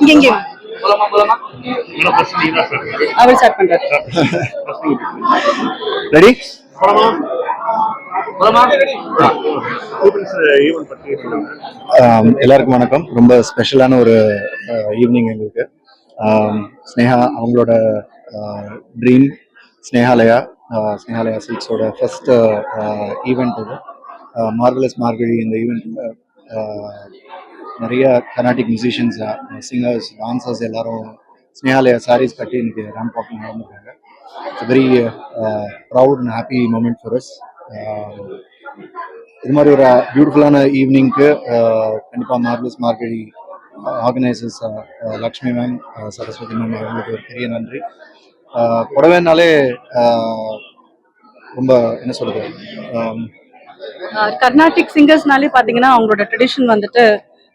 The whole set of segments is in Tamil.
இங்க இங்க. போலாமா போலாமா அவர் ஸ்டார்ட் பண்றாரு. ரெடி போலாமா எல்லாருக்கும் வணக்கம். ரொம்ப ஸ்பெஷலான ஒரு ஈவினிங் எங்களுக்கு. ஸ்னேகா அவங்களோட ட்ரீம் ஸ்னேகாலயா ஸ்னேகாலயா சில்க்ஸோட ஃபர்ஸ்ட் ஈவெண்ட் இது. மார்வலஸ் மார்கழி இந்த ஈவெண்ட்டில் நிறைய கர்நாடிக் மியூசிஷியன்ஸ் சிங்கர்ஸ் டான்சர்ஸ் எல்லாரும் ஸ்னேகாலயா சாரீஸ் கட்டி இன்னைக்கு ramp walking நடந்திருக்காங்க it's very proud and happy moment for us இது மாதிரி ஒரு பியூட்டிஃபுல்லான ஈவினிங்க்கு கண்டிப்பாக marvellous Margazhi organisers Lakshmi ma'am Saraswathi ma'am அவங்களுக்கு ஒரு பெரிய நன்றி. புடவைனாலே ரொம்ப என்ன சொல்றது கர்நாடிக் சிங்கர்ஸ்னாலே பார்த்தீங்கன்னா அவங்களோட ட்ரெடிஷன் வந்துட்டு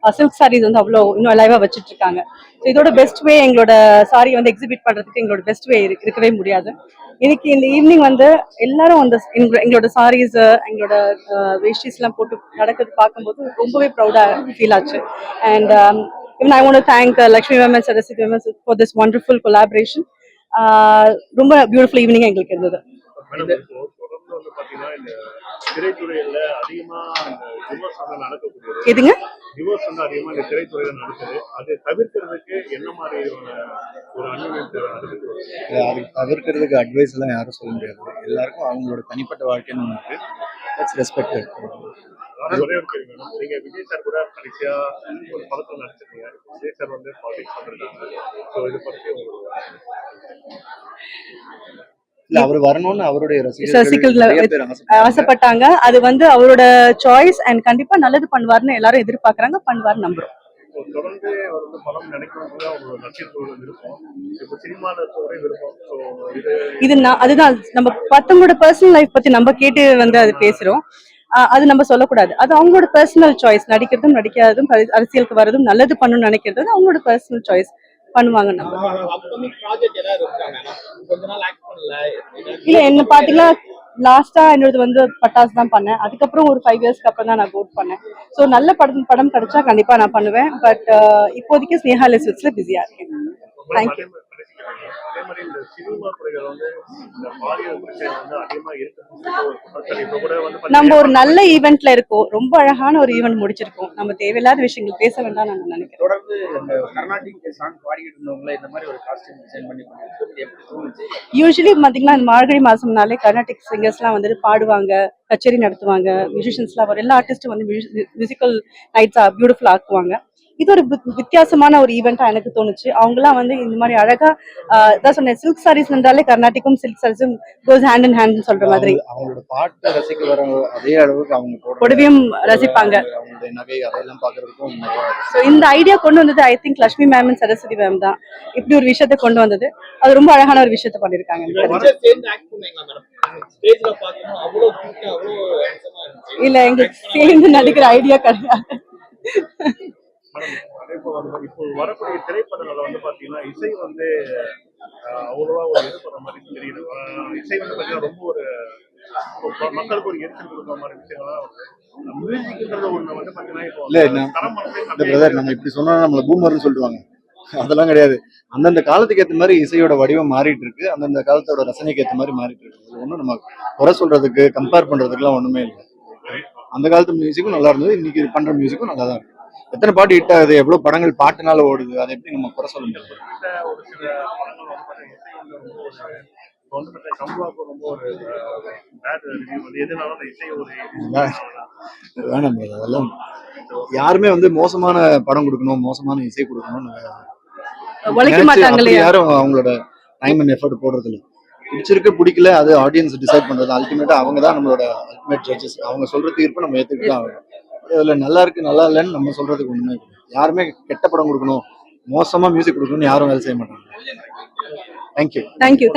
Uh, சில்க் சாரீஸ் வந்து அவ்வளோ இன்னும் அலைவா வச்சுட்டு இருக்காங்க ஸோ இதோட பெஸ்ட் வே எங்களோட சாரி வந்து எக்ஸிபிட் பண்றதுக்கு எங்களோட பெஸ்ட் வே இருக்கவே முடியாது. இன்னைக்கு இந்த ஈவினிங் வந்து எல்லாரும் அந்த எங்களோட- சாரீஸ் எங்களோட uh, வேஷ்டிஸ்லாம் போட்டு நடக்கிறது பார்க்கும்போது ரொம்பவே ப்ரௌடாக ஃபீல் ஆச்சு. அண்ட் இவன் I want thank Lakshmi uh, Lakshmi Women for this wonderful collaboration ரொம்ப பியூட்டிஃபுல் ஈவினிங் எங்களுக்கு இருந்தது. திரைத்துறையில அதிகமா இந்த டிவோர்ஸ் வந்து நடக்கக்கூடியது. எதுங்க? டிவோர்ஸ் வந்து அதிகமா இந்த திரைத்துறையில நடக்குது. அதை தவிர்க்கிறதுக்கு என்ன மாதிரியான ஒரு அனுபவத்தை அதுக்கு? அது தவிர்க்கிறதுக்கு அட்வைஸ் எல்லாம் யாரும் சொல்ல முடியாது. எல்லாருக்கும் அவங்களோட தனிப்பட்ட வாழ்க்கைன்னு ஒன்று இருக்கு. இட்ஸ் ரெஸ்பெக்டட் ஒரே ஒரு கேள்வி மேடம் நீங்க விஜய் சார் கூட கடைசியா ஒரு படத்துல நடிச்சிருக்கீங்க. விஜய் சார் வந்து பாலிடிக்ஸ் வந்திருக்காங்க ஸோ இது பத்தி உங்களுக்கு ஆசைப்படுறாங்க. ஆசைப்பட்டாங்க. அது வந்து அவரோட சாய்ஸ் அண்ட் கண்டிப்பா நல்லது பண்ணுவார்னு எல்லாரும் எதிர்பார்க்கறாங்க பண்ணுவார் நம்புறோம். தொடர்ந்து வந்து படம் நினைக்கிறது அவங்களோட நட்சத்திரோட விருப்பம். இப்போ சினிமால இருக்கவரே விருப்பம். ஸோ இது இது நான் அதுதான். நம்ம மத்தவங்களோட பர்சனல் லைஃப் பத்தி நம்ம கேட்டு வந்து அது பேசுறோம். அது நம்ம சொல்லக்கூடாது. அது அவங்களோட பர்சனல் சாய்ஸ் நடிக்கிறதும் நடிக்காததும் அரசியலுக்கு வரதும் நல்லது பண்ணணும்னு நினைக்கிறது அவங்களோட பர்சனல் சாய்ஸ் பண்ணுவாங்க இல்ல என்ன பாத்தீங்கன்னா லாஸ்டா என்னோடது வந்து பட்டாஸ் தான் பண்ணேன். அதுக்கப்புறம் ஒரு ஃபைவ் இயர்ஸ்க்கு அப்புறம் தான் நான் கோட் பண்ணேன். ஸோ நல்ல படம் படம் கிடைச்சா கண்டிப்பா நான் பண்ணுவேன். பட் இப்போதைக்கு ஸ்னேஹா லெஸ்ல பிஸியா இருக்கேன். அதே மாதிரி இந்த சினிமா துறைகள் வந்து இந்த பாலியல் பிரச்சனை வந்து அதிகமா இருக்கு. வந்து நம்ம ஒரு நல்ல ஈவெண்ட்ல இருக்கோம். ரொம்ப அழகான ஒரு ஈவெண்ட் முடிச்சிருக்கோம். நம்ம தேவையில்லாத விஷயங்கள் பேச வேண்டாம் நான் நினைக்கிறேன். தொடர்ந்து இந்த கர்நாடிக் சாங் பாடிக்கிட்டு இருந்தவங்கள இந்த மாதிரி ஒரு காஸ்டியூம் டிசைன் பண்ணி யூஸ்வலி பாத்தீங்கன்னா இந்த மார்கழி மாசம்னாலே கர்நாடிக் சிங்கர்ஸ்லாம் வந்துட்டு பாடுவாங்க கச்சேரி நடத்துவாங்க மியூசிஷியன்ஸ்லாம் வரும். எல்லா ஆர்டிஸ்டும் வந்து மியூசிக்கல் நைட்ஸ் பியூட்டிஃபுல் ஆக்குவாங்க. இது ஒரு வித்- வித்தியாசமான ஒரு ஈவெண்டா எனக்கு தோணுச்சு. அவங்கலாம் வந்து இந்த மாதிரி அழகா இதான் சொன்னேன் சில்க் சாரீஸ் என்றாலே கர்நாடிக்கும் சில்க் சாரீஸும் கோஸ் ஹேண்ட் இன் ஹேண்ட் சொல்ற மாதிரி. அவங்க- அவங்களோட பாட்டை ரசிக்க வர அதே அளவுக்கு அவங்க போடுற புடவையும் ரசிப்பாங்க. இந்த ஐடியா கொண்டு வந்தது I think Lakshmi ma'am and Saraswathi ma'am தான். இப்படி ஒரு விஷயத்த கொண்டு வந்தது. அது ரொம்ப அழகான ஒரு விஷயத்த பண்ணிருக்காங்க. இல்ல எங்களுக்கு சேர்ந்து நடிக்கிற ஐடியா கிடையாது. வந்து இப்போ வரக்கூடிய திரைப்படங்கள்ல வந்து பாத்தீங்கன்னா இசை வந்து அவ்வளவா ஒரு இது பண்ண மாதிரி தெரியல ஆஹ், இசை வந்து பாத்தீங்கன்னா ரொம்ப ஒரு மக்களுக்கு ஒரு எரிச்சல் கொடுக்குற மாதிரி விஷயங்கள்லாம் வந்து நம்ம இப்படி சொன்னா நம்மள பூமர்னு சொல்லுவாங்க அதெல்லாம் கிடையாது. அந்தந்த காலத்துக்கு ஏத்த மாதிரி இசையோட வடிவம் மாறிட்டு இருக்கு. அந்தந்த காலத்தோட ரசனைக்கு ஏத்த மாதிரி மாறிட்டு இருக்கு. ஒண்ணும் நம்ம குறை சொல்றதுக்கு கம்பேர் பண்றதுக்குலாம் ஒண்ணுமே இல்லை. அந்த காலத்து மியூசிக்கும் நல்லா இருந்தது. இன்னைக்கு பண்ற மியூசிக்கும் நல்லா தான் இருக்கு. எத்தனை பாட்டு ஹிட் ஆகுது? எவ்வளவு படங்கள் பாட்டுனால ஓடுது? அதை எப்படி நம்ம குறை சொல்ல முடியாது வேணாம் அதெல்லாம் யாருமே வந்து மோசமான படம் கொடுக்கணும் மோசமான இசை கொடுக்கணும்னு யாரும் அவங்களோட டைம் அண்ட் எஃபர்ட் போடுறது இல்ல பிடிச்சிருக்கு பிடிக்கல அது ஆடியன்ஸ் டிசைட் பண்றது. அல்டிமேட்டா அவங்க தான் நம்மளோட அல்டிமேட் ஜட்ஜஸ் அவங்க சொல்ற தீர்ப்பு நம்ம ஏத்துக்கிட்டு தான் ஆகணும். இதுல நல்லா இருக்கு நல்லா இல்லைன்னு நம்ம சொல்றதுக்கு ஒன்றுமே கிடையாது. யாருமே கெட்ட படம் கொடுக்கணும் மோசமா மியூசிக் கொடுக்கணும்னு யாரும் வேலை செய்ய மாட்டாங்க. Thank you thank you